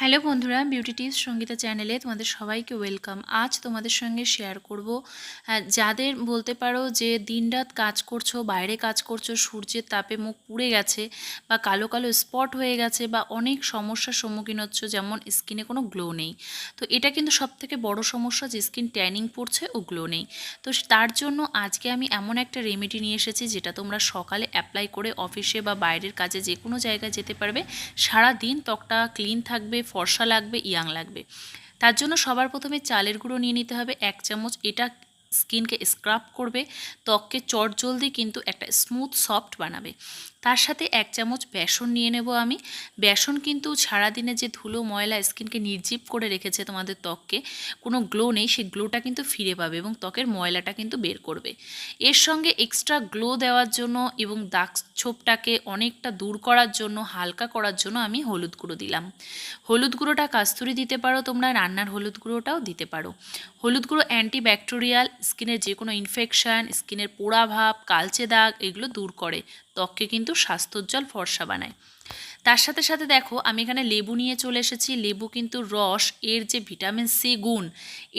Hello বন্ধুরা beauty tips Sangeeta চ্যানেলে তোমাদের সবাইকে ওয়েলকাম আজ তোমাদের সঙ্গে শেয়ার করব যাদের বলতে পারো যে দিনরাত কাজ করছ, বাইরে কাজ করছ, সূর্যের তাপে মুখ পুড়ে গেছে বা কালো কালো স্পট হয়ে গেছে বা অনেক সমস্যার সম্মুখীন হচ্ছ, যেমন স্কিনে কোনো গ্লো নেই। তো এটা কিন্তু সবথেকে বড় সমস্যা যে স্কিন ট্যানিং পড়ছে ও গ্লো নেই। তো তার জন্য আজকে আমি এমন একটা রেমেডি নিয়ে এসেছি যেটা তোমরা সকালে অ্যাপ্লাই করে অফিসে বা বাইরের কাজে যে কোনো জায়গায় যেতে পারবে। সারা দিন ত্বকটা ক্লিন থাকবে ফর্সা লাগবে, ইয়াং লাগবে। তার জন্য সবার প্রথমে চালের গুঁড়ো নিয়ে নিতে হবে, এক চামচ। এটা স্কিনকে স্ক্রাব করবে, ত্বককে চট জলদি কিন্তু একটা স্মুথ সফট বানাবে। তার সাথে এক চামচ বেসন নিয়ে নেব আমি। বেসন কিন্তু সারাদিনে যে ধুলো, ময়লা, স্কিনকে নির্জীব করে রেখেছে তোমাদের ত্বককে, কোনো গ্লো নেই, সেই গ্লোটা কিন্তু ফিরে পাবে এবং ত্বকের ময়লাটা কিন্তু বের করবে। এর সঙ্গে এক্সট্রা গ্লো দেওয়ার জন্য এবং দাগ ছোপটাকে অনেকটা দূর করার জন্য, হালকা করার জন্য আমি হলুদ গুঁড়ো দিলাম। হলুদ গুঁড়োটা কাস্তুরি দিতে পারো, তোমরা রান্নার হলুদ গুঁড়োটাও দিতে পারো। হলুদ গুঁড়ো অ্যান্টিব্যাকটেরিয়াল স্কিনের যে কোনো ইনফেকশান স্কিনের পোড়া ভাব কালচে দাগ, এগুলো দূর করে। ত্বককে কিন্তু স্বাস্থ্যোজ্জ্বল ফর্সা বানায়। তার সাথে সাথে দেখো, আমি এখানে লেবু নিয়ে চলে এসেছি। লেবু কিন্তু রস, এর যে ভিটামিন সি গুণ,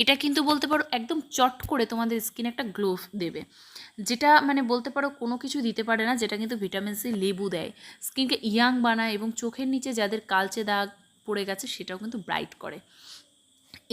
এটা কিন্তু বলতে পারো একদম চট করে তোমাদের স্কিনে একটা গ্লো দেবে। যেটা মানে বলতে পারো কোনো কিছু দিতে পারে না, যেটা কিন্তু ভিটামিন সি লেবু দেয়। স্কিনকে ইয়াং বানায় এবং চোখের নিচে যাদের কালচে দাগ পড়ে গেছে, সেটাও কিন্তু ব্রাইট করে।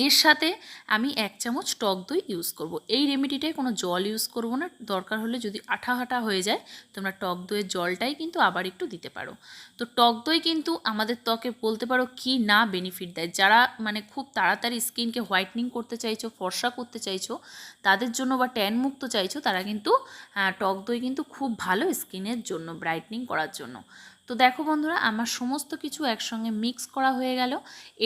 এর সাথে আমি এক চামচ টক দই ইউজ করব। এই রেমেডিটায় কোনো জল ইউজ করব না। দরকার হলে যদি আঠা হাঁটা হয়ে যায়, তোমরা টক দইয়ের জলটাই কিন্তু আবার একটু দিতে পারো। তো টক দই কিন্তু আমাদের ত্বকে বলতে পারো কি না বেনিফিট দেয়। যারা মানে খুব তাড়াতাড়ি স্কিনকে হোয়াইটনিং করতে চাইছো, ফর্সা করতে চাইছো, তাদের জন্য বা ট্যান মুক্ত চাইছো, তারা কিন্তু টক দই কিন্তু খুব ভালো স্কিনের জন্য ব্রাইটনিং করার জন্য। তো দেখো বন্ধুরা, আমার সমস্ত কিছু একসঙ্গে মিক্স করা হয়ে গেল।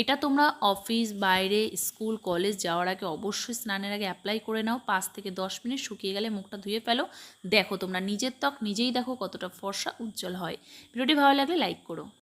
এটা তোমরা অফিস বাইরে স্কুল কলেজ যাওয়ার আগে অবশ্যই স্নানের আগে অ্যাপ্লাই করে নাও। পাঁচ থেকে দশ মিনিট শুকিয়ে গেলে মুখটা ধুয়ে ফেলো। দেখো তোমরা নিজের ত্বক নিজেই দেখো কতটা ফর্সা উজ্জ্বল হয়। ভিডিওটি ভালো লাগলে লাইক করো।